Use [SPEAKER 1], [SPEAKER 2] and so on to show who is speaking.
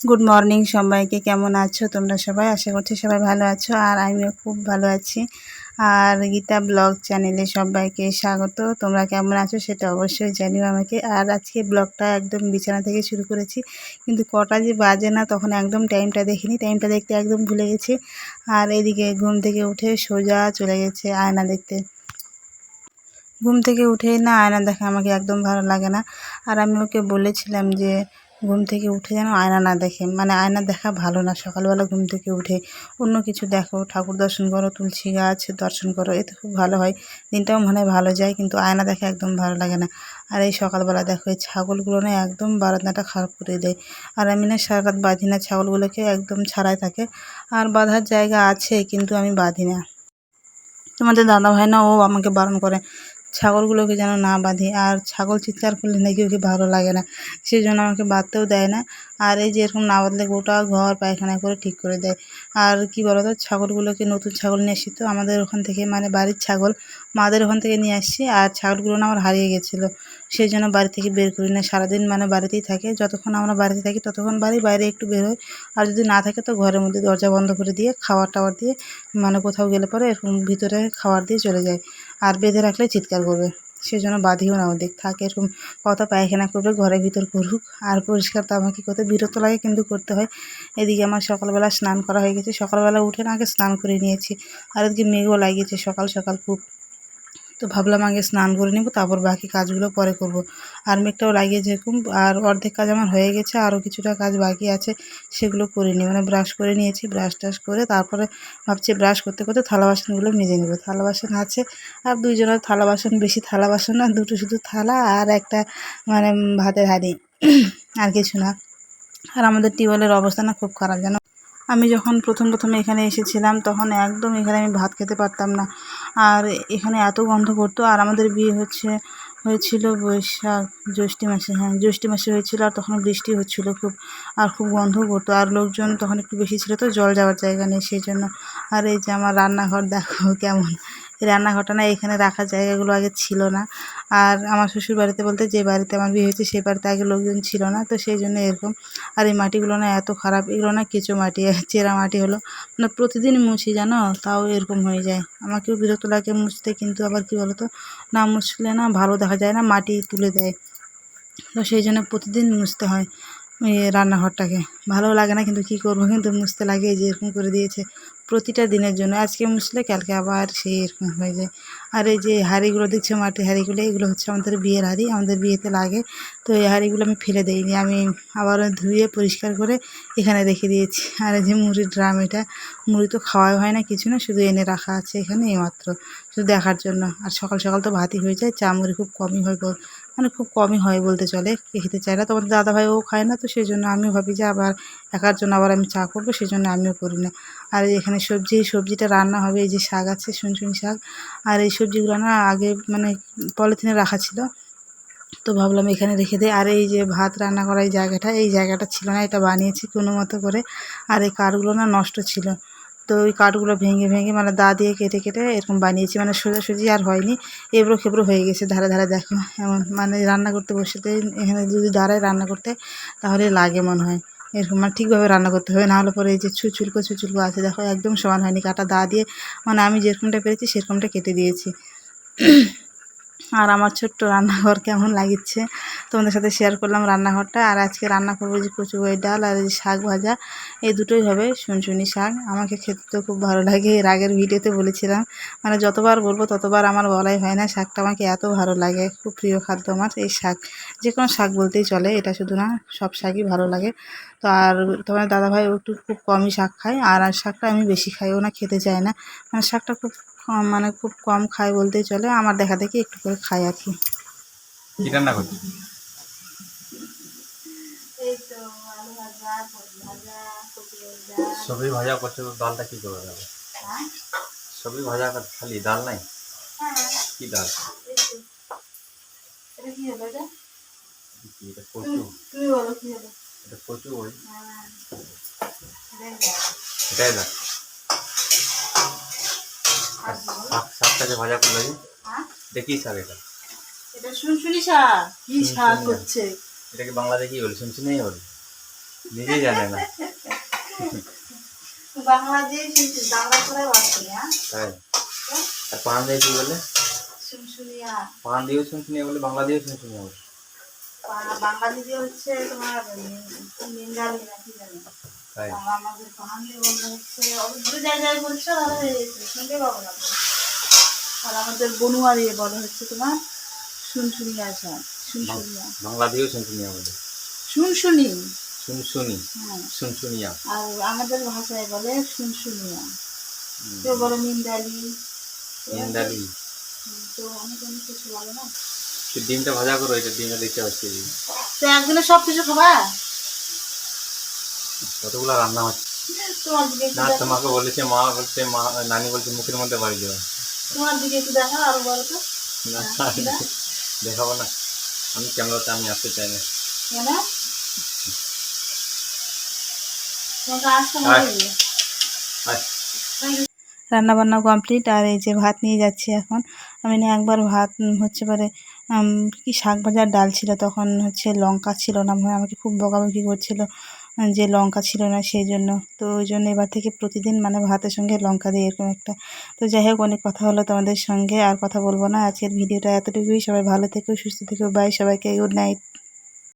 [SPEAKER 1] Good morning সবাইকে। কেমন আছো তোমরা সবাই? আশা করছি সবাই ভালো আছো, আর আমিও খুব ভালো আছি। আর গীতা ব্লগ চ্যানেলে সবাইকে স্বাগত। তোমরা কেমন আছো সেটা অবশ্যই জানিও আমাকে। আর আজকে ব্লগটা একদম বিছানা থেকে শুরু করেছি, কিন্তু কটা যে বাজে না তখন একদম টাইমটা দেখিনি। টাইমটা দেখতে একদম ভুলে গেছি। আর এদিকে ঘুম থেকে উঠে সোজা চলে গেছে আয়না দেখতে। ঘুম থেকে উঠে না আয়না দেখা আমাকে একদম ভালো লাগে না। আর আমি ওকে বলেছিলাম যে ঘুম থেকে উঠে যেন আয়না না দেখে। মানে আয়না দেখা ভালো না, সকালবেলা ঘুম থেকে উঠে অন্য কিছু দেখো, ঠাকুর দর্শন করো, তুলসী গাছ দর্শন করো, এতে খুব ভালো হয়। দিনটাও মনে ভালো যায়, কিন্তু আয়না দেখা একদম ভালো লাগে না। আর এই সকালবেলা দেখো, এই ছাগলগুলো না একদম বারান্দাটা খারাপ করে দেয়। আর আমি না সারা রাত বাঁধি না, ছাগলগুলোকে একদম ছাড়াই থাকে। আর বাঁধার জায়গা আছে, কিন্তু আমি বাঁধি না। তোমাদের দাদা ভাই না, ও আমাকে বারণ করে ছাগলগুলোকে যেন না বাঁধে। আর ছাগল চিৎকার করলে নাকি ওকে ভালো লাগে না। সেই জন্য আমাকে বাঁধতেও দেয় না। আর এই যে এরকম না বাঁধলে গোটা ঘর পায়খানা করে ঠিক করে দেয়। আর কি বলো তো ছাগলগুলোকে নতুন ছাগল নিয়ে আসি তো, আমাদের ওখান থেকে মানে বাড়ির ছাগল মাদের ওখান থেকে নিয়ে আসছি। আর ছাগলগুলো না আমার হারিয়ে গেছিল। সেই জন্য বাড়ি থেকে বের করি না। সারাদিন মানে বাড়িতেই থাকে। যতক্ষণ আমরা বাড়িতে থাকি ততক্ষণ বাড়ি বাইরে একটু বের হয় আর যদি না থাকে তো ঘরের মধ্যে দরজা বন্ধ করে দিয়ে খাবার টাওয়ার দিয়ে মানে কোথাও গেলে পরে এরকম ভিতরে খাবার দিয়ে চলে যায় আর বেঁধে রাখলে চিৎকার করবে। সেই জন্য বাঁধিও না ওদের থাকে, এরকম কত পায়খানা করবে, ঘরের ভিতর করুক। আর পরিষ্কার তো আমাকে কত বিরত লাগে কিন্তু করতে হয়। এদিকে আমার সকালবেলা স্নান করা হয়ে গেছে। সকালবেলা উঠে না আগে স্নান করে নিয়েছি। আর এদিকে মেঘও লাগিয়েছে সকাল সকাল খুব। তো ভাবলাম আগে স্নান করে নেব, তারপর বাকি কাজগুলো পরে করব। আর মেঘটাও লাগিয়ে যেরকম, আর অর্ধেক কাজ আমার হয়ে গেছে, আরও কিছুটা কাজ বাকি আছে, সেগুলো করে নিই মানে ব্রাশ করে নিয়েছি ব্রাশ টাশ করে তারপরে ভাবছি ব্রাশ করতে করতে থালা বাসনগুলো মেজে নেব। থালা বাসন আছে, আর দুইজনের থালা বাসন, বেশি থালা বাসন না, দুটো শুধু থালা আর একটা মানে ভাতের হাঁড়ি, আর কিছু না। আর আমাদের টিউবওয়েলের অবস্থা না খুব খারাপ, জানো? আমি যখন প্রথম প্রথমে এখানে এসেছিলাম, তখন একদম এখানে আমি ভাত খেতে পারতাম না। আর এখানে এত গন্ধ করতো। আর আমাদের বিয়ে হচ্ছে, হয়েছিল বৈশাখ, জ্যৈষ্ঠী মাসে। হ্যাঁ জ্যৈষ্ঠী মাসে হয়েছিল আর তখন বৃষ্টি হচ্ছিল খুব। আর খুব গন্ধ করতো। আর লোকজন তখন একটু বেশি ছিল তো, জল যাওয়ার জায়গা নেই, সেই জন্য। আর এই যে আমার রান্নাঘর, দেখো কেমন। রান্নাঘরটা না এখানে রাখার জায়গাগুলো আগে ছিল না। আর আমার শ্বশুর বাড়িতে বলতে যে বাড়িতে আমার বিয়ে হয়েছে সেই বাড়িতে আগে লোকজন ছিল না। তো সেই জন্য এরকম। আর এই মাটিগুলো না এত খারাপ, এগুলো না কেঁচো মাটি, চেরা মাটি হলো। মানে প্রতিদিন মুছি, জানো? তাও এরকম হয়ে যায়। আমাকেও বিরক্ত লাগে মুছতে, কিন্তু আবার কি বলতো? না মুছলে না ভালো দেখা যায় না, মাটি তুলে দেয়। তো সেই জন্য প্রতিদিন মুছতে হয় রান্নাঘরটাকে। ভালো লাগে না, কিন্তু কি করব? কিন্তু মুছতে লাগে যে এরকম করে দিয়েছে। প্রতিটা দিনের জন্য। আজকে মুছলে কালকে আবার সেই এরকম হয়ে যায় আর এই যে হাঁড়িগুলো দেখছ, মাটির হাঁড়িগুলো, এগুলো হচ্ছে আমাদের বিয়ের হাঁড়ি, আমাদের বিয়েতে লাগে। তো এই হাঁড়িগুলো আমি ফেলে দিইনি, আমি আবার ধুয়ে পরিষ্কার করে এখানে রেখে দিয়েছি। আর এই যে মুড়ির ড্রাম এটা, মুড়ি তো খাওয়াই হয় না কিছু না, শুধু এনে রাখা আছে এখানে এইমাত্র, শুধু দেখার জন্য। আর সকাল সকাল তো ভাতই হয়ে যায়, চা মুড়ি খুব কমই হয় মানে খুব কমই হয় বলতে চলে খেতে চায় না। তোমাদের দাদাভাই ও খায় না, তো সেই জন্য আমিও ভাবি যে আবার একার জন্য আবার আমি চা করব, সেই জন্য আমিও করি না। আর এখানে সবজি সবজিটা রান্না হবে, এই যে শাক আছে, শুনশুনি শাক। আর এই সবজিগুলো না আগে মানে পলিথিনে রাখা ছিল। তো ভাবলাম এখানে রেখে দিই। আর এই যে ভাত রান্না করা এই জায়গাটা এই জায়গাটা ছিল না, এটা বানিয়েছি কোনো মতো করে। আর এই কারগুলো না নষ্ট ছিল। তো ওই কাঠগুলো ভেঙে ভেঙে মানে দা দিয়ে কেটে কেটে এরকম বানিয়েছি। মানে সোজাসুজি আর হয়নি। এবড়ো খেবড়ো হয়ে গেছে ধারে ধারে দেখো। এমন মানে রান্না করতে বসেতে এখানে যদি দাঁড়ায় রান্না করতে, তাহলে লাগে মনে হয়। এরকম মানে ঠিকভাবে রান্না করতে হবে। নাহলে পরে এই যে ছুচুলকো ছুচুলকো আছে, দেখো একদম সমান হয়নি। কাটা দা দিয়ে মানে আমি যেরকমটা পেরেছি, সেরকমটা কেটে দিয়েছি। আর আমার ছোট্ট রান্নাঘর কেমন লাগিচ্ছে তোমাদের সাথে শেয়ার করলাম রান্নাঘরটা। আর আজকে রান্না করব যে কচু বই ডাল আর শাক ভাজা, এই দুটোই হবে শুনশুনি শাক। আমাকে খেতে তো খুব ভালো লাগে, এর আগের ভিডিওতে বলেছিলাম। মানে যতবার বলব ততবার আমার বলাই হয় না, শাকটা আমাকে এত ভালো লাগে, খুব প্রিয় খাদ্য আমার এই শাক। যে কোনো শাক বলতেই চলে, এটা শুধু না, সব শাকই ভালো লাগে। তো আর তোমার দাদাভাই একটু খুব কমই শাক খায়, আর আর শাকটা আমি বেশি খাই ও না, খেতে চায় না। মানে শাকটা খুব কম মানে খুব কম খায় বলতেই চলে। আমার দেখা দেখি একটু করে খাই আর কি।
[SPEAKER 2] রান্না করছি? সবজি ভাজা করছে তো ডালটা কি করে যাবে সবজি ভাজা কর খালি ডাল নাই? কি ডাল? এটা কচু। এটা কচু ওই এটাই শাকটাকে ভাজা করলে যে এটা কি শাক এটা?
[SPEAKER 1] এটা শুনশুনি শাক। কি শাক হচ্ছে?
[SPEAKER 2] এটাকে বাংলাতে কি বলি? শুনছি নেই বলি। নিজেই জানে না।
[SPEAKER 1] বাংলা দিয়ে কিন্তু বাংলা করে বাকি হ্যাঁ
[SPEAKER 2] তাই? আর পান দিয়ে কি বলে?
[SPEAKER 1] শুনশুনিয়া
[SPEAKER 2] পান দিয়েও শুনশুনিয়া বলে বাংলা দিয়েও শুনশুনিয়া বলে।
[SPEAKER 1] দিয়ে হচ্ছে তোমার জানি।
[SPEAKER 2] তাই।
[SPEAKER 1] আমাদের বলতে হচ্ছে জায়গায় বলছো তাহলে শুনতে পাবো না। আর আমাদের বনুয়া দিয়ে বলে হচ্ছে তোমার শুনশুনিয়া স্যার শুনশুনিয়া।
[SPEAKER 2] বাংলা দিয়েও শুনশুনিয়া বলে।
[SPEAKER 1] শুনশুনি।
[SPEAKER 2] শুনশুনি
[SPEAKER 1] হ্যাঁ।
[SPEAKER 2] শুনশুনিয়া।
[SPEAKER 1] আর আমাদের ভাষায় বলে শুনশুনিয়া। কেউ বলে মিন্দালি
[SPEAKER 2] ইন্দালি
[SPEAKER 1] তো অনেক অনেক কিছু বলে না?
[SPEAKER 2] তো ডিমটা ভাজা করো এটা ডিমটা দেখতে পাচ্ছি।
[SPEAKER 1] তো একদিনে সব কিছু খাবা?
[SPEAKER 2] কতগুলো রান্না হচ্ছে।
[SPEAKER 1] তোমার দিকে একটু
[SPEAKER 2] না তোমাকে বলেছে মা বলছে মা নানি বলছে মুখের মধ্যে বাড়ি দেওয়া
[SPEAKER 1] তোমার দিকে একটু দেখো আরও বলো তো।
[SPEAKER 2] না দেখাবো না। আমি ক্যামেরাতে আমি আসতে চাই না। আচ্ছা
[SPEAKER 1] রান্না বান্না কমপ্লিট আর এই যে ভাত নিয়ে যাচ্ছি এখন। আমি না একবার ভাত হচ্ছে পরে কি শাক ভাজার ডাল ছিল তখন হচ্ছে লঙ্কা ছিল না মানে আমাকে খুব বকাবকি করছিল। যে লঙ্কা ছিল না সেই জন্য। তো ওই জন্য এবার থেকে প্রতিদিন মানে ভাতের সঙ্গে লঙ্কা দিই এরকম একটা। তো যাই হোক, অনেক কথা হলো তোমাদের সঙ্গে, আর কথা বলব না। আজকের ভিডিওটা এতটুকুই। সবাই ভালো থেকো, সুস্থ থেকো। বাই সবাইকে। Good night